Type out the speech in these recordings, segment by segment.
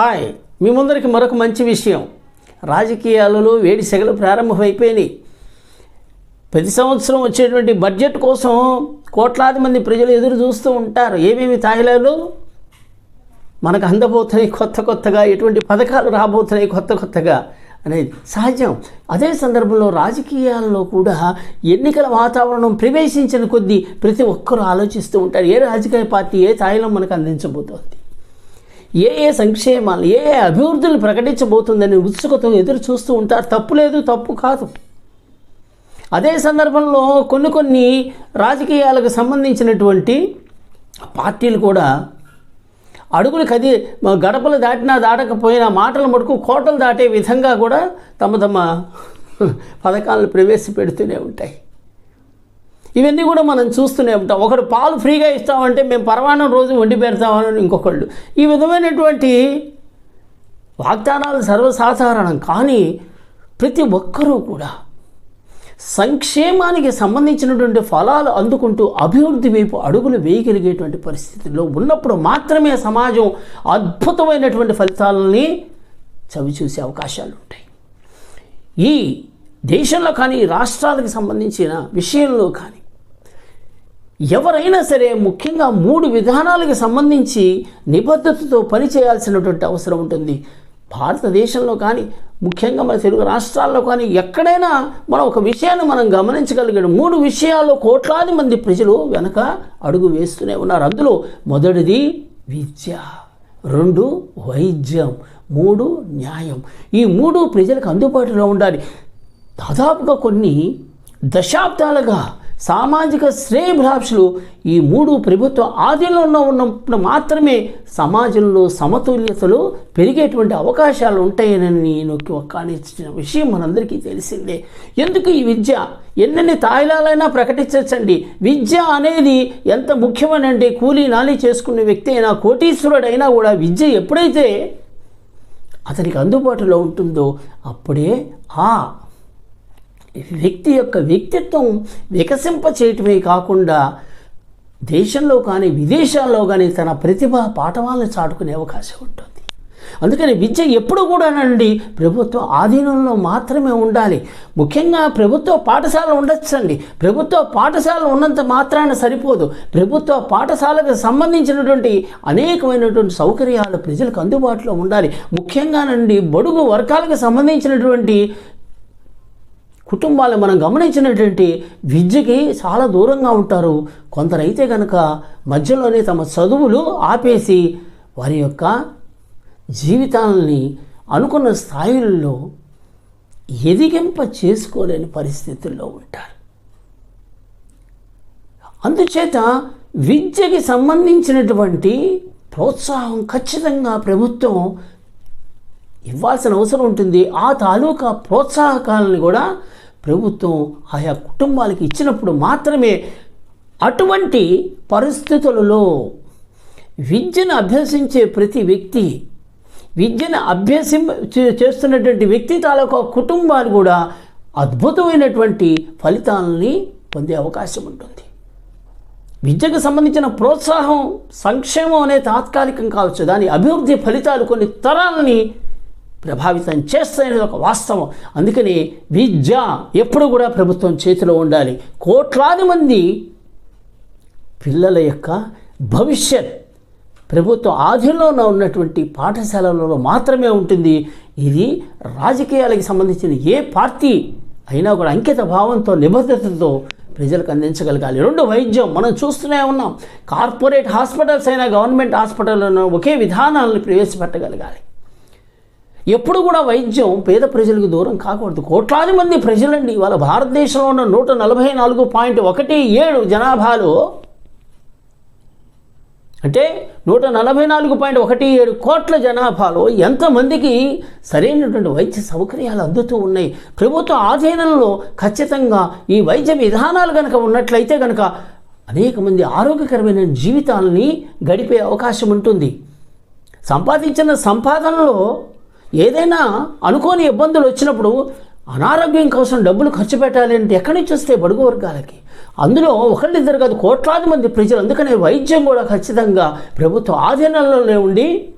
Hi మీ ముందరికి మరొక మంచి విషయం. రాజకీయాలలో వేడి సెగలు ప్రారంభమైపోయినాయి. ప్రతి సంవత్సరం వచ్చేటువంటి బడ్జెట్ కోసం కోట్లాది మంది ప్రజలు ఎదురు చూస్తూ ఉంటారు. ఏమేమి తాయిలాలు? మనకు అందబోతున్నాయి కొత్త కొత్తగా ఎటువంటి పథకాలు రాబోతున్నాయి కొత్త కొత్తగా అనేది సహజం. అదే సందర్భంలో రాజకీయాల్లో కూడా ఎన్నికల వాతావరణం ప్రవేశించిన కొద్దీ ప్రతి ఒక్కరూ ఆలోచిస్తూ ఉంటారు. ఏ రాజకీయ పార్టీ ఏ స్థాయిలో మనకు అందించబోతోంది? ఏ ఏ సంక్షేమాలు ఏ ఏ అభివృద్ధులు ప్రకటించబోతుందని ఉత్సుకతో ఎదురు చూస్తూ ఉంటారు. తప్పు లేదు తప్పు కాదు. అదే సందర్భంలో కొన్ని కొన్ని రాజకీయాలకు సంబంధించినటువంటి పార్టీలు కూడా అడుగులు కది గడపలు దాటినా దాటకపోయినా మాటలు మటుకు కోటలు దాటే విధంగా కూడా తమ తమ పథకాలను ప్రవేశపెడుతూనే ఉంటాయి. ఇవన్నీ కూడా మనం చూస్తూనే ఉంటాం. ఒకడు పాలు ఫ్రీగా ఇస్తామంటే మేము పర్వాణం రోజు వండి పెడతామని ఇంకొకళ్ళు. ఈ విధమైనటువంటి వాగ్దానాలు సర్వసాధారణం. కానీ ప్రతి ఒక్కరూ కూడా సంక్షేమానికి సంబంధించినటువంటి ఫలాలు అందుకుంటూ అభివృద్ధి వైపు అడుగులు వేయగలిగేటువంటి పరిస్థితుల్లో ఉన్నప్పుడు మాత్రమే సమాజం అద్భుతమైనటువంటి ఫలితాలని చవిచూసే అవకాశాలు ఉంటాయి. ఈ దేశంలో కానీ రాష్ట్రాలకు సంబంధించిన విషయంలో కానీ ఎవరైనా సరే ముఖ్యంగా మూడు విధానాలకు సంబంధించి నిబద్ధతతో పనిచేయాల్సినటువంటి అవసరం ఉంటుంది. భారతదేశంలో కానీ ముఖ్యంగా మన తెలుగు రాష్ట్రాల్లో కానీ ఎక్కడైనా మనం ఒక విషయాన్ని మనం గమనించగలిగాడు మూడు విషయాల్లో కోట్లాది మంది ప్రజలు వెనక అడుగు వేస్తూనే ఉన్నారు. అందులో మొదటిది విద్య రెండు వైద్యం మూడు న్యాయం. ఈ మూడు ప్రజలకు అందుబాటులో ఉండాలి. దాదాపుగా కొన్ని దశాబ్దాలుగా సామాజిక శ్రేయభిలాషులు ఈ మూడు ప్రభుత్వ ఆధీనంలో ఉన్నప్పుడు మాత్రమే సమాజంలో సమతుల్యతలు పెరిగేటువంటి అవకాశాలు ఉంటాయని నేను ఒక్కానిచ్చిన విషయం మనందరికీ తెలిసిందే. ఎందుకు ఈ విద్య? ఎన్నెన్ని తాయిలాలైనా ప్రకటించచ్చండి. విద్య అనేది ఎంత ముఖ్యమనంటే కూలీ నాలి చేసుకునే వ్యక్తి అయినా కోటీశ్వరుడైనా కూడా విద్య ఎప్పుడైతే అతనికి అందుబాటులో ఉంటుందో అప్పుడే ఆ వ్యక్తి యొక్క వ్యక్తిత్వం వికసింప చేయటమే కాకుండా దేశంలో కానీ విదేశాల్లో కానీ తన ప్రతిభ పాఠవాలను చాటుకునే అవకాశం ఉంటుంది. అందుకని విద్య ఎప్పుడు కూడానండి ప్రభుత్వ ఆధీనంలో మాత్రమే ఉండాలి. ముఖ్యంగా ప్రభుత్వ పాఠశాల ఉండొచ్చండి. ప్రభుత్వ పాఠశాల ఉన్నంత మాత్రాన సరిపోదు. ప్రభుత్వ పాఠశాలకు సంబంధించినటువంటి అనేకమైనటువంటి సౌకర్యాలు ప్రజలకు అందుబాటులో ఉండాలి. ముఖ్యంగానండి బడుగు వర్గాలకు సంబంధించినటువంటి కుటుంబాలు మనం గమనించినటువంటి విద్యకి చాలా దూరంగా ఉంటారు. కొందరైతే కనుక మధ్యలోనే తమ చదువులు ఆపేసి వారి యొక్క జీవితాలని అనుకున్న స్థాయిల్లో ఎదిగింప చేసుకోలేని పరిస్థితుల్లో ఉంటారు. అందుచేత విద్యకి సంబంధించినటువంటి ప్రోత్సాహం ఖచ్చితంగా ప్రభుత్వం ఇవ్వాల్సిన అవసరం ఉంటుంది. ఆ తాలూకా ప్రోత్సాహకాలను కూడా ప్రభుత్వం ఆయా కుటుంబాలకి ఇచ్చినప్పుడు మాత్రమే అటువంటి పరిస్థితులలో విద్యను అభ్యసించే ప్రతి వ్యక్తి విద్యను అభ్యసిం చే- చేస్తున్నటువంటి వ్యక్తి తాలూకా కుటుంబాలు కూడా అద్భుతమైనటువంటి ఫలితాలని పొందే అవకాశం ఉంటుంది. విద్యకు సంబంధించిన ప్రోత్సాహం సంక్షేమం అనే తాత్కాలికం కావచ్చు. దాని అభివృద్ధి ఫలితాలు కొన్ని తరాలని ప్రభావితం చేస్తాయనేది ఒక వాస్తవం. అందుకని విద్య ఎప్పుడు కూడా ప్రభుత్వం చేతిలో ఉండాలి. కోట్లాది మంది పిల్లల యొక్క భవిష్యత్ ప్రభుత్వం ఆధీనంలో ఉన్నటువంటి పాఠశాలలలో మాత్రమే ఉంటుంది. ఇది రాజకీయాలకు సంబంధించిన ఏ పార్టీ అయినా కూడా అంకిత భావంతో నిబద్ధతతో ప్రజలకు అందించగలగాలి. రెండు వైద్యం మనం చూస్తూనే ఉన్నాం. కార్పొరేట్ హాస్పిటల్స్ అయినా గవర్నమెంట్ హాస్పిటల్లో ఒకే విధానాలను ప్రవేశపెట్టగలగాలి. ఎప్పుడు కూడా వైద్యం పేద ప్రజలకు దూరం కాకూడదు. కోట్లాది మంది ప్రజలండి. ఇవాళ భారతదేశంలో ఉన్న నూట నలభై నాలుగు పాయింట్ ఒకటి ఏడు జనాభాలో అంటే నూట నలభై నాలుగు పాయింట్ ఒకటి ఏడు కోట్ల జనాభాలో ఎంతమందికి సరైనటువంటి వైద్య సౌకర్యాలు అందుతూ ఉన్నాయి? ప్రభుత్వ ఆధీనంలో ఖచ్చితంగా ఈ వైద్య విధానాలు కనుక ఉన్నట్లయితే కనుక అనేక మంది ఆరోగ్యకరమైన జీవితాలని గడిపే అవకాశం ఉంటుంది. సంపాదించిన సంపాదనలో ఏదైనా అనుకోని ఇబ్బందులు వచ్చినప్పుడు అనారోగ్యం కోసం డబ్బులు ఖర్చు పెట్టాలి అంటే ఎక్కడి నుంచి వస్తే బడుగు వర్గాలకి? అందులో ఒకళ్ళిద్దరు కాదు కోట్లాది మంది ప్రజలు. అందుకనే వైద్యం కూడా ఖచ్చితంగా ప్రభుత్వ ఆధీనంలోనే ఉండి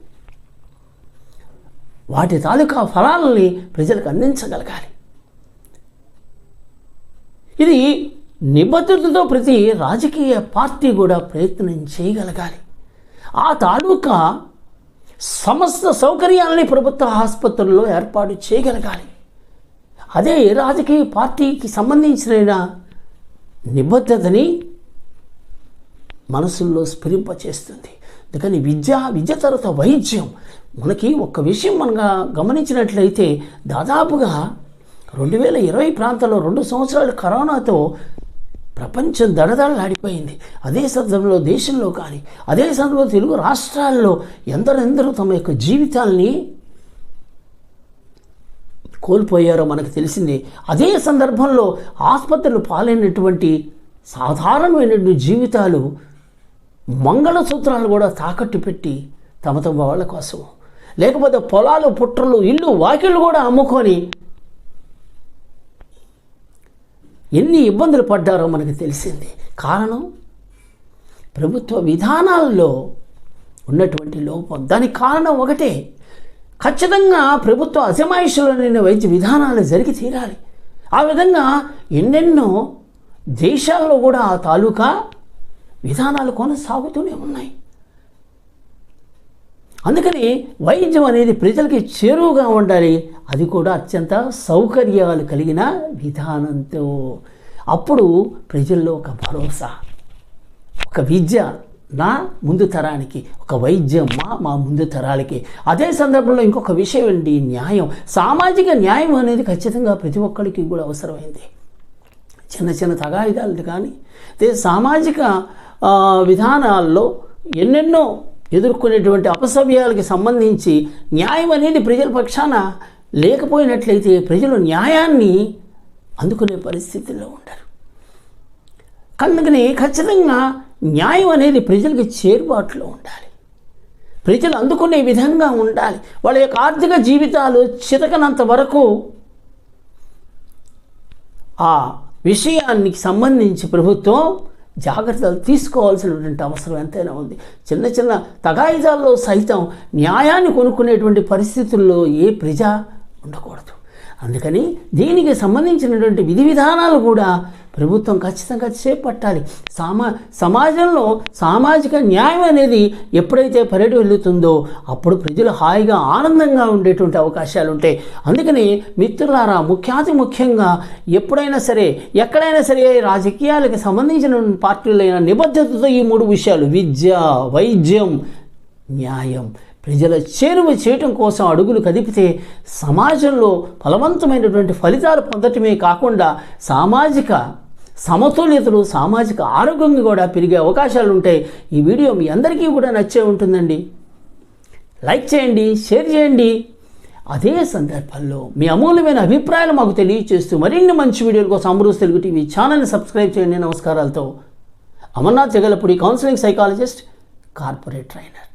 వాటి తాలూకా ఫలాలని ప్రజలకు అందించగలగాలి. ఇది నిబద్ధతతో ప్రతి రాజకీయ పార్టీ కూడా ప్రయత్నం చేయగలగాలి. ఆ తాలూకా సమస్త సౌకర్యాలని ప్రభుత్వ ఆసుపత్రుల్లో ఏర్పాటు చేయగలగాలి. అదే రాజకీయ పార్టీకి సంబంధించిన నిబద్ధతని మనసుల్లో స్ఫురింపచేస్తుంది. అందుకని విద్య విద్య తర్వాత వైద్యం మనకి ఒక విషయం మనం గమనించినట్లయితే దాదాపుగా రెండు వేల ఇరవై ప్రాంతంలో రెండు సంవత్సరాలు కరోనాతో ప్రపంచం దడదడలాడిపోయింది. అదే సందర్భంలో దేశంలో కానీ అదే సందర్భంలో తెలుగు రాష్ట్రాల్లో ఎందరెందరూ తమ యొక్క జీవితాల్ని కోల్పోయారో మనకు తెలిసింది. అదే సందర్భంలో ఆసుపత్రులు పాలైనటువంటి సాధారణమైనటువంటి జీవితాలు మంగళసూత్రాలు కూడా తాకట్టు పెట్టి తమ తమ వాళ్ళ కోసం. లేకపోతే పొలాలు పుట్రలు ఇల్లు వాకిళ్ళు కూడా అమ్ముకొని ఎన్ని ఇబ్బందులు పడ్డారో మనకు తెలిసింది. కారణం ప్రభుత్వ విధానాల్లో ఉన్నటువంటి లోపం. దానికి కారణం ఒకటే. ఖచ్చితంగా ప్రభుత్వ అజమాయిషులైన వైద్య విధానాలు జరిగి తీరాలి. ఆ విధంగా ఎన్నెన్నో దేశాల్లో కూడా ఆ తాలూకా విధానాలు కొనసాగుతూనే ఉన్నాయి. అందుకని వైద్యం అనేది ప్రజలకి చేరువుగా ఉండాలి. అది కూడా అత్యంత సౌకర్యాలు కలిగిన విధానంతో. అప్పుడు ప్రజల్లో ఒక భరోసా ఒక విద్య నా ముందు తరానికి ఒక వైద్యం మా మా ముందు తరాలకి. అదే సందర్భంలో ఇంకొక విషయం ఏంటి న్యాయం. సామాజిక న్యాయం అనేది ఖచ్చితంగా ప్రతి ఒక్కరికి కూడా అవసరమైంది. చిన్న చిన్న తగాయిదాలు కానీ సామాజిక విధానాల్లో ఎన్నెన్నో ఎదుర్కొనేటువంటి అపసవ్యాలకి సంబంధించి న్యాయం అనేది ప్రజల పక్షాన లేకపోయినట్లయితే ప్రజలు న్యాయాన్ని అందుకునే పరిస్థితుల్లో ఉండరు. అందుకని ఖచ్చితంగా న్యాయం అనేది ప్రజలకి చేరుబాటులో ఉండాలి. ప్రజలు అందుకునే విధంగా ఉండాలి. వాళ్ళ యొక్క ఆర్థిక జీవితాలు చితకనంత వరకు ఆ విషయానికి సంబంధించి ప్రభుత్వం జాగ్రత్తలు తీసుకోవాల్సినటువంటి అవసరం ఎంతైనా ఉంది. చిన్న చిన్న తగాయిదాల్లో సైతం న్యాయాన్ని కొనుక్కునేటువంటి పరిస్థితుల్లో ఏ ప్రజ ఉండకూడదు. అందుకని దీనికి సంబంధించినటువంటి విధి విధానాలు కూడా ప్రభుత్వం ఖచ్చితంగా చేపట్టాలి. సామా సమాజంలో సామాజిక న్యాయం అనేది ఎప్పుడైతే పర్యటన వెళ్తుందో అప్పుడు ప్రజలు హాయిగా ఆనందంగా ఉండేటువంటి అవకాశాలు ఉంటాయి అందుకని మిత్రులారా ముఖ్యాతి ముఖ్యంగా ఎప్పుడైనా సరే ఎక్కడైనా సరే రాజకీయాలకు సంబంధించిన పార్టీలైన నిబద్ధతతో ఈ మూడు విషయాలు విద్య వైద్యం న్యాయం. ప్రజల చేరువ చేయటం కోసం అడుగులు కదిపితే సమాజంలో ఫలవంతమైనటువంటి ఫలితాలు పొందటమే కాకుండా సామాజిక సమతుల్యతలు సామాజిక ఆరోగ్యం కూడా పెరిగే అవకాశాలు ఉంటాయి ఈ వీడియో మీ అందరికీ కూడా నచ్చే ఉంటుందండి. లైక్ చేయండి షేర్ చేయండి. అదే సందర్భంలో మీ అమూల్యమైన అభిప్రాయాలు మాకు తెలియచేస్తూ మరిన్ని మంచి వీడియోల కోసం అమరూస్ తెలుగు టీవీ ఛానల్ని సబ్స్క్రైబ్ చేయండి నమస్కారాలతో. Amarnath Jagalapudi counselling psychologist corporate trainer.